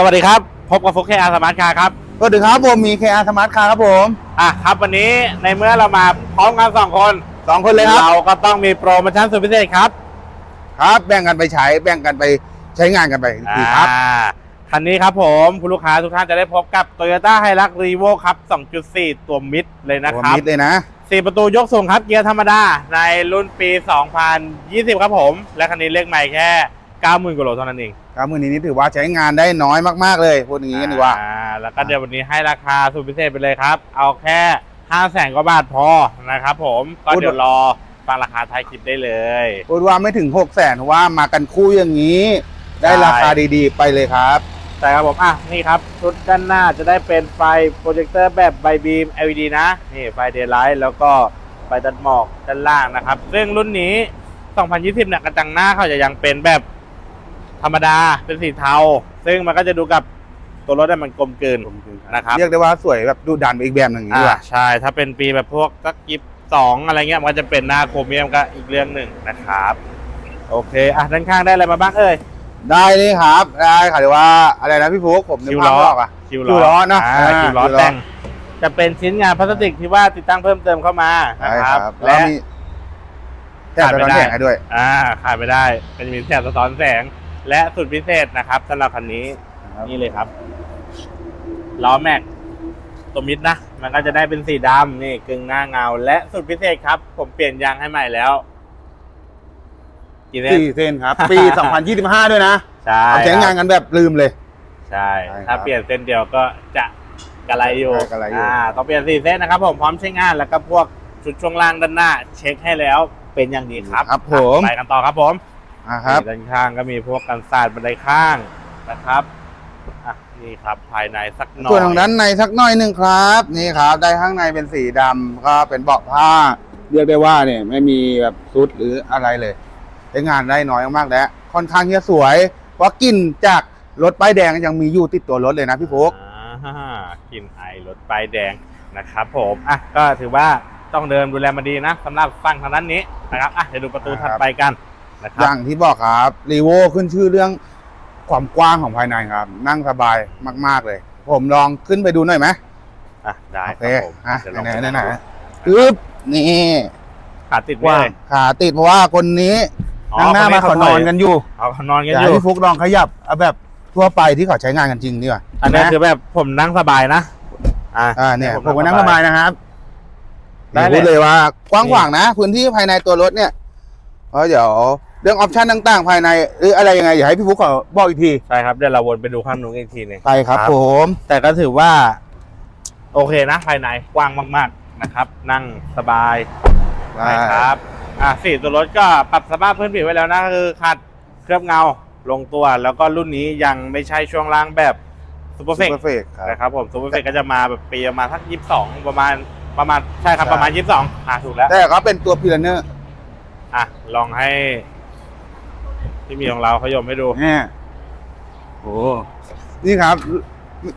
สวัสดีครับ พบกับฟุกแคอาร์สมาร์ทคาร์ครับสวัสดีครับผมมี KR Smart Car ครับผมอะครับวันนี้ในเมื่อเรามาพร้อมกันสองคนสองคนเลยครับเราก็ต้องมีโปรโมชั่นสุดพิเศษครับ ครับแบ่งกันไปใช้แบ่งกันไปใช้งานกันไปอีกทีครับอ่าคันนี้ครับผมคุณลูกค้าทุกท่านจะได้พบกับ Toyota h i l u x r e v o ครับ 2.4 ตัวมิดเลยนะตัวครับมิดเลยนะสี่ประตูยกสูงครับเกียร์ธรรมดา ในรุ่นปี 2020 ครับผม และคันนี้เลขใหม่แค่ 90,000กว่าโลเท่านั้นเอง ครับมือนี้นี่ถือว่าใช้งานได้น้อยมากๆเลยพูดอย่างนี้กันดีกว่าอ่แล้วก็เดี๋ยววันนี้ให้ราคาสุดพิเศษไปเลยครับ เอาแค่5 0 0แสนกว่าบาทพอนะครับผมก็เดี๋ยวรอฟังราคาท้ายคลิปได้เลยพูดว่าไม่ถึง6 0แสนว่ามากันคู่อย่างนี้ ได้ราคาดีๆ ไปเลยครับใช่ครับผมอะนี่ครับชุดด้านหน้าจะได้เป็นไฟโปรเจคเตอร์แบบไบบีม LED นะนี่ไฟเดย์ไลท์แล้วก็ไฟตัดหมอกด้านล่างนะครับ ซึ่งรุ่นนี้ 2020เนี่ยกระจังหน้าเขาจะยังเป็นแบบ ธรรมดาเป็นสีเทา ซึ่งมันก็จะดูกับตัวรถเนี่ยมันกลมกลืนนะครับเรียกได้ว่าสวยแบบดูดันไปอีกแบบหนึ่งอย่างนี้ดีกอ่าว่าใช่ถ้าเป็นปีแบบพวกสักกิฟสองอะไรเงี้ยมันก็จะเป็นหน้าโครเมียมก็อีกเรื่องหนึ่งนะครับ โอเคอะด้านข้างได้อะไรมาบ้างเอ่ยได้เลยครับได้ค่ะเดี๋ยวว่าอะไรนะพี่ฟุกผมนึกภาพไม่ออกอะคิวคิวล้อนะอ่าอ่าคิวล้อคิวล้อแต่งจะเป็นชิ้นงานพลาสติกที่ว่าติดตั้งเพิ่มเติมเข้ามาใช่นะคครัรับบแล้วและมีแถบขาดไม่สะท้อนได้แสงให้ด้วย อ่าขาดไม่ได้ก็จะมีแถบสะท้อนแสง และสุดพิเศษนะครับสำหรับคันนี้นี่เลยครับล้อแม็กตัวมิดนะ มันก็จะได้เป็นสีดำนี่กึ่งหน้าเงา และสุดพิเศษครับ ผมเปลี่ยนยางให้ใหม่แล้วกี่เส้นสี่เส้นครับ ปี 2025 ด้วยนะใช่ทำใช้งานกันแบบลืมเลย ใช่ใช่ครับถ้าเปลี่ยนเส้นเดียวก็จะกระไรอยู่ใช่กระไรอยู่อ่าต้องเปลี่ยนสี่เส้นนะครับ ผมพร้อมใช้งานแล้วก็พวกชุดช่วงล่างด้านหน้า เช็คให้แล้วเป็นอย่างดีครับครับผมอะไปกันต่อครับผม อ่าครับนี่ด้านข้างก็มีพวกกันศาสตร์บันไดข้างนะครับอะนี่ครับภายในสักหน่อยส่วนของด้านในสักหน่อยหนึ่งครับ นี่ครับ ได้ข้างในเป็นสีดำก็เป็นเบาะผ้า เรียกได้ว่าเนี่ยไม่มีแบบซุดหรืออะไรเลยใช้งานได้น้อยมากๆแล้วค่อนข้างที่จะสวยเพราะกลิ่นจากรถป้ายแดงยังมีอยู่ติดตัวรถเลยนะพี่ฟุกอ่ากลิ่นไอรถป้ายแดงนะครับผมอะก็ถือว่าต้องเดินดูแลมาดีนะสำหรับฝั่งทางด้านนี้นะครับอะเดี๋ยวดูประตูถัดไปกัน นะคอรับ ย่างที่บอกครับรีโวขึ้นชื่อเรื่องความกว้างของภายในครับ นั่งสบายมาก ๆเลย ผมลองขึ้นไปดูหน่อยไหมอะ ได้โอคเครับผมอะเดี๋ยวลองไหนไปไหนดูไหนปึ๊บนี่ขาติดกไว้ว้างเลยขาติดเพราะว่าคนนี้อ๋อนั่งหน้าคนนี้มาเขานอนเขาถอยกันอยู่เอานอนกันอยากอให้ยู่พี่ฟุกลองขยับเอาแบบทั่วไปที่เขาใช้งานกันจริงดีกว่าอันนี้นะคือแบบผมนั่งสบายนะ อ่าอ่าเนี่ยผมก็นั่งสบายนะครับได้นี่เลย พูดเลยว่ากว้างขวางนะ พื้นที่ภายในตัวรถเนี่ยเพราะเดี๋ยว เรื่องออปชันต่างๆ ภายในหรืออะไรยังไงอยากให้พี่ฟุกเขาบอกอีกทีใช่ครับเดี๋ยวเราวนไปดูข้างนู้นอีกทีหนึงไปครับผม แต่ก็ถือว่า โอเคนะ ภายในกว้างมากๆนะครับ นั่งสบายนะครับอะสี่ตัวรถก็ปรับสภาพพื้นผิวไว้แล้วนะก็คือขัดเคลือบเงาลงตัว แล้วก็รุ่นนี้ยังไม่ใช่ช่วงล่างแบบซูเปอร์เฟกซูเปอร์เฟกครับ นะครับผมซูเปอร์เฟกก็จะมาแบบปีประมาณสักยี่สิบสองประมาณประมาณใช่ครับประมาณยี่สิบสองอะถูกแล้ว แต่ก็เป็นตัวพิลเนอร์อะลองให้ ที่มีของเราขยมให้ดูเนี่ยโอ้นี่ครับ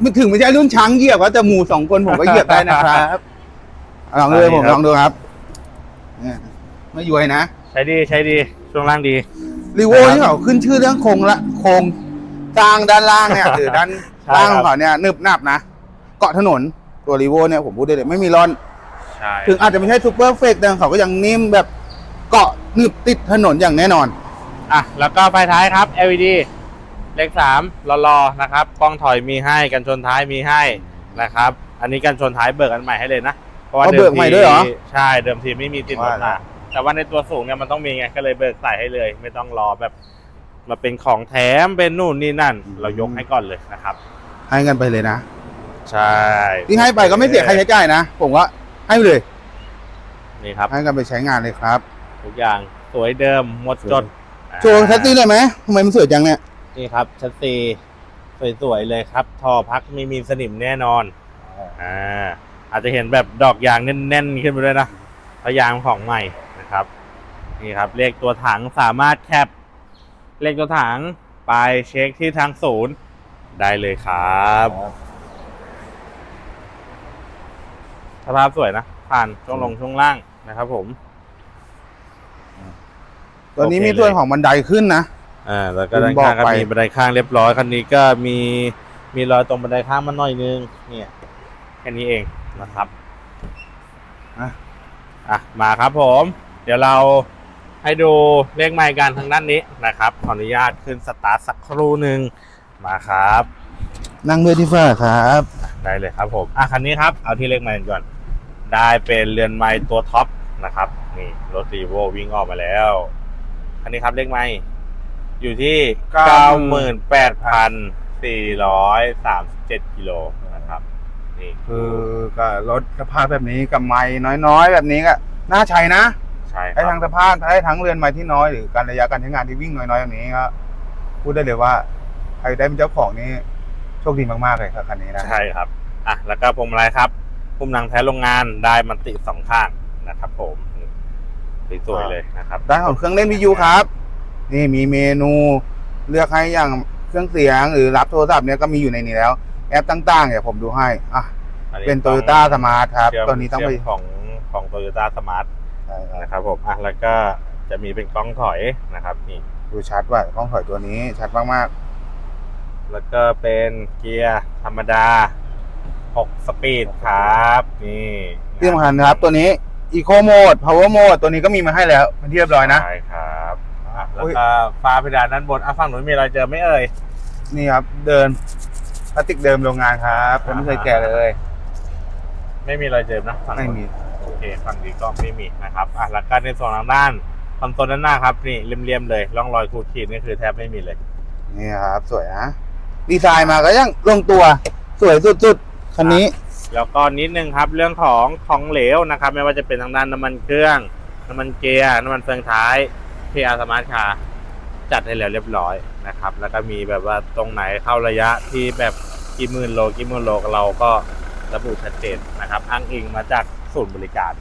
ไม่ถึงไม่ใช่รุ่นช้างเหยียบว่าแต่หมูสองคนผมก็เหยียบได้นะครับลองดูเลยอันนี้ผมครับลองดูครับเนี่ยไม่ย้วยนะ ใช้ดีใช้ดีช่วงล่างดีรีโวนะครับที่เขาขึ้นชื่อเรื่องโครงละโครงกลางด้านล่างเนี่ยหรือด้านใช่ล่างครับของเขาเนี่ยนึบนับนะเกาะถนนตัวรีโวเนี่ยผมพูดได้เลยไม่มีร่อน ใช่ ถึงอาจจะไม่ใช่ซูเปอร์เฟกแต่เขาก็ยังนิ่มแบบเกาะนึบติดถนนอย่างแน่นอน อะแล้วก็ไฟท้ายครับ LED เลขสามรอๆนะครับกล้องถอยมีให้กันชนท้ายมีให้นะครับ อันนี้กันชนท้ายเบิกอันใหม่ให้เลยนะเพราะว่าอ๋อเดิเบิมกใหม่ทีด้วยเหรอใช่เดิมทีไม่มีติดรถว่าแล้มาวแต่ว่าในตัวสูงเนี่ยมันต้องมีไงก็เลยเบิกใส่ให้เลย ไม่ต้องรอแบบมาเป็นของแถมเป็นนู่นนี่นั่น เรายกให้ก่อนเลยนะครับ ให้กันไปเลยนะ ใช่ที่ให้ไปก็ไม่เสียค่าใช้จ่ายนะ ผมว่าให้ไปเลยนี่ครับให้กันไปใช้งานเลยครับ ทุกอย่างสวยเดิมหมดจด โชว์แท็กซี่เลยไหมทำไมมันสวยจังเนี่ย นี่ครับชัดซีสวยๆเลยครับท่อพักไม่มีสนิมแน่นอนอ่าอาจจะเห็นแบบดอกยางแน่นๆขึ้นไปด้วยนะพรายางของใหม่นะครับ นี่ครับ เลขตัวถังสามารถแคป เลขตัวถังไปเช็คที่ทางศูนย์ได้เลยครับสภาพสวยนะ ผ่านช่วงลงช่วงล่างนะครับผม ตัวนี้โอเคมีส่วนเลยของบันไดขึ้นนะอ่าแล้วก็คุณด้านข้างบอกก็ไปมีบันไดข้างเรียบร้อยคันนี้ก็มีมีรอยตรงบันไดข้างมาหน่อยนึงเนี่ยแค่นี้เองนะครับอะอะมาครับผม เดี๋ยวเราให้ดูเลขไมค์กันทางด้านนี้นะครับขออนุญาตขึ้นสตาร์ทสักครู่หนึ่งมาครับ นั่งด้วยที่ฝ้าครับ ได้เลยครับผมอะคันนี้ครับเอาที่เลขไมค์ก่อน ได้เป็นเรือนไมค์ตัวท็อปนะครับนี่รถรีโววิ่งออกมาแล้ว คันนี้ครับเลขไมค์อยู่ที่98,437กิโลนะครับนี่คือกับรถสภาพแบบนี้กับไม้น้อยๆ แบบนี้ก็น่าใช้นะใช่คให้รัทั้งสภาพให้ทั้งเรือนไม้ที่น้อยหรือการระยะการใช้งานที่วิ่งน้อยๆอย่างนี้ก็พูดได้เลยว่าใครได้เป็นเจ้าของนี่โชคดีมากๆเลยครับคันนี้นะใช่ครับ อะ แล้วก็พวงมาลัยครับพวงมาลังแท้โรงงานได้มันติสองข้างนะครับผมนี่ สวยๆเลยนะครับด้านของเครื่องเล่นวิทยุครับ นี่มีเมนูเลือกให้อย่างเครื่องเสียงหรือรับโทรศัพท์เนี่ยก็มีอยู่ในนี้แล้ว แอปต่างๆเดี๋ยวผมดูให้อะอัเป็นโตโยต้าสมาร์ทครับเชื่มตัวนี้ต้องไปเชื่มของของโตโยต้าสมาร์ทใช่ครับนะครับผมอะแล้วก็จะมีเป็นกล้องถอยนะครับนี่ดูชัดว่ากล้องถอยตัวนี้ชัดมากแล้วก็เป็นเกียร์ธรรมดา 6 สปีดครับ นี่ๆที่สำคัญครับตัวนี้ Eco Mode Power Mode ตัวนี้ก็มีมาให้แล้วเป็นที่เรียบร้อยนะ ใช่ครับอะแล้วอุ๊ย ก็ฟ้าเพดานด้านบนอะฝั่งนู้นมีอะไรเจอไหม่เอ่ย นี่ครับ เดินพลาสติกเดิมโรงงานครับยังไม่เคยแกะเลยไม่มีรอยเจอนะฝั่งไม่นู้นมีโอเคฝั่งนี้ก็ไม่มีนะครับอะแล้วก็ในส่วนทางด้านคอนโซลด้านหน้าครับนี่เรียมๆเลยร่องรอยขูดขีดนี่คือแทบไม่มีเลย นี่ครับ สวยนะดีไซน์มาก็ยังลงตัว สวยสุดๆคันนี้ แล้วก็นิดนึงครับเรื่องของของเหลวนะครับ ไม่ว่าจะเป็นทางด้านน้ำมันเครื่องน้ำมันเกียร์น้ำมันเฟืองท้ายพีอาร์สมาร์ทคาร์จัดให้แล้วเรียบร้อยนะครับ แล้วก็มีแบบว่าตรงไหนเข้าระยะที่แบบกี่หมื่นโลกี่หมื่นโลเราก็ระบุชัดเจนนะครับ อ้างอิงมาจากศูนย์บริการ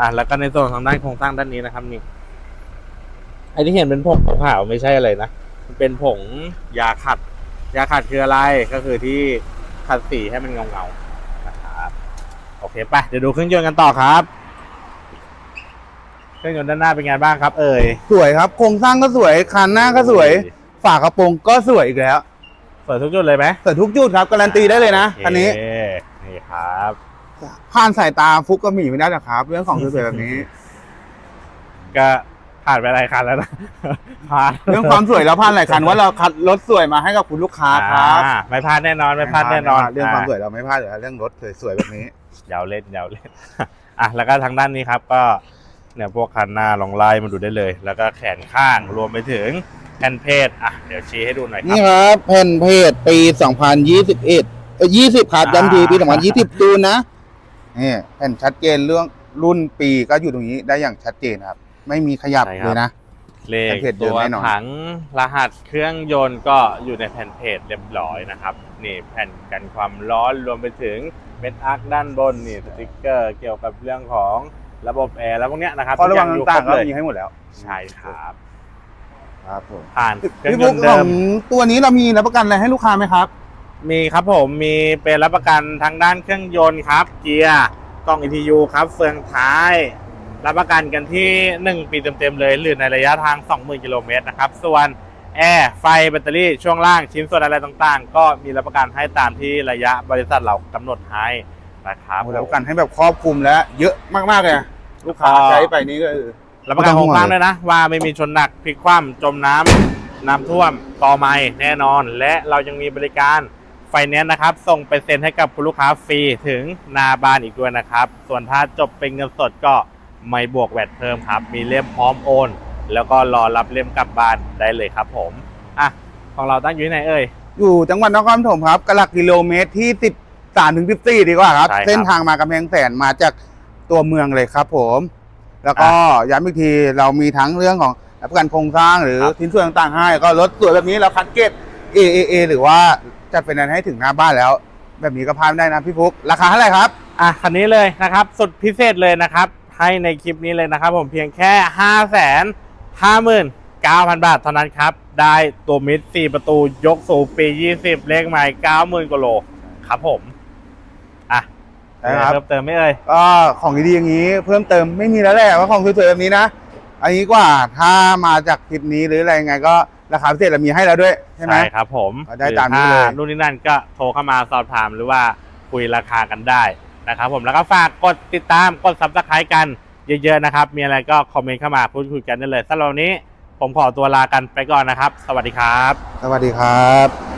อะแล้วก็ในส่วนทางด้านโครงสร้างด้านนี้นะครับนี่ไอ้ที่เห็นเป็นผงขาวไม่ใช่อะไรนะมันเป็นผงยาขัด ยาขัดคืออะไรก็คือที่ขัดสีให้มันเงาๆนะครับ โอเคไปเดี๋ยวดูเครื่องยนต์กันต่อครับ เครื่องยนต์ด้านหน้าเป็นไงบ้างครับ เอ่ยสวยครับ โครงสร้างก็สวยคันหน้าก็สวย ฝากระโปรงก็สวยอีกแล้วสวยทุกจุดเลยไหมสวยทุกจุดครับการันตีได้เลยนะคันนี้โอเคนี่ครับผ่านสายตาฟุกก็มีไม่ได้หรอกครับ เรื่องของสวยๆแบบนี้ ก็ ผ่านไปหลายคันแล้วนะผ่านเรื่องความสวยเราผ่านหลายคันว่าเราคัดรถสวยมาให้กับคุณลูกค้าครับอ่าไม่พลาดแน่นอนไม่พลาดแน่นอนเรื่องความสวยเราไม่พลาดอยู่แล้วเรื่องรถสวยๆแบบนี้ยาวเล่นยาวเล่นอะแล้วก็ทางด้านนี้ครับก็เนี่ยพวกคันหน้าลองไล่มาดูได้เลย แล้วก็แขนข้างรวมไปถึงแผ่นเพศอะเดี๋ยวชี้ให้ดูหน่อยครันี่บครับแผ่นเพจปี 2021เอ่อ20ครับอ่าย้ำทีปี 2020ตูนนะนี่แผ่นชัดเจนเรื่องรุ่นปีก็อยู่ตรงนี้ได้อย่างชัดเจนครับ ไม่มีขยับ เลยนะ เลขแผ่นเพจเดิตัมวแน่นอน ถังรหัสเครื่องยนต์ก็อยู่ในแผ่นเพจเรียบร้อยนะครับ นี่แผ่นกันความร้อนรวมไปถึงเม็ดอาร์คด้านบนนี่สติกเกอร์เกี่ยวกับเรื่องของระบบแอร์แล้วพวกเนี้ยนะครับข้อระวังทุกอย่ต่างๆอยู่คก็รบเลยมีให้หมดแล้วใช่ครับครับผมผ่านเครื่องพี่ยบุ๊นกต์ขเดิองม ตัวนี้เรามีรับประกันอะไรให้ลูกค้าไหมครับ มีครับผมมีเป็นรับประกันทางด้านเครื่องยนต์ครับ เกียร์กล้อง ETU ครับเฟืองท้าย รับประกันกันที่ 1 ปีเต็มๆเลย หรือในระยะทาง 20,000 กิโลเมตรนะครับ ส่วนแอร์ไฟแบตเตอรี่ช่วงล่างชิ้นส่วนอะไรต่างๆ ก็มีรับประกันให้ตามที่ระยะบริษัทเรากำหนดให้นะครับรับประกันให้แบบครอบคลุมและเยอะมากๆเลยอะลูกค้าใช้ไปนี่ก็คือรับประกันโครงสร้างด้วยนะ ว่าไม่มีชนหนักพลิกคว่ำจมน้ำน้ำท่วมต่อไม้แน่นอน และเรายังมีบริการไฟแนนซ์นะครับ ส่งไปเซ็นให้กับคุณลูกค้าฟรีถึงหนาบ้านอีกด้วยนะครับ ส่วนถ้าจบเป็นเงินสดก็ ไม่บวกแวดเพิ่มครับ มีเล่มพร้อมโอน แล้วก็รอรับเล่มกลับบ้านได้เลยครับผม อะ ของเราตั้งอยู่ที่ไหนเอ่ย อยู่จังหวัดนครปฐมครับกหลักกิโลเมตรที่ 13ถึง14 ดีกว่าครับ ใช่ครับ เส้นทางมากำแพงแสนมาจากตัวเมืองเลยครับผม แล้วก็ย้ำอีกทีเรามีทั้งเรื่องของรับประกันโครงสร้างหรือครับชิ้นส่วนต่างๆให้ ก็รถสวยแบบนี้เราคัดเกรด AAA หรือว่าจัดเป็นนั้นให้ถึงหน้าบ้านแล้ว แบบนี้ก็พาได้นะพี่ฟุกราคาเท่าไหร่ครับ อะคันนี้เลยนะครับ สุดพิเศษเลยนะครับ ให้ในคลิปนี้เลยนะครับผมเพียงแค่ 5 5 9 0 0 0 บาทเท่านั้นครับ ได้ตัวมิด 4 ประตูยกสูงปี 20 เลขหมาย90,000กว่าโลครับผม อะนะครับเพิ่มเติมไหม่เอ่ยก็ของดีๆอย่างนี้เพิ่มเติมไม่มีแล้วแหละว่าของสวยๆแบบนี้นะ อันนี้กว่าถ้ามาจากคลิปนี้หรืออะไรยังไงก็ราคาพิเศษเรามีให้แล้วด้วยใช่ไหมใช่ครับผมก็ได้ตามนี้เลยหรือถ้นู่นนี่นั่นก็โทรเข้ามาสอบถามหรือว่าคุยราคากันได้ นะครับผมแล้วก็ฝากกดติดตามกดซับสไครต์กันเยอะๆนะครับ มีอะไรก็คอมเมนต์เข้ามาพูดคุยกันได้เลยสำหรับวันนี้ผมขอตัวลากันไปก่อนนะครับ สวัสดีครับ สวัสดีครับ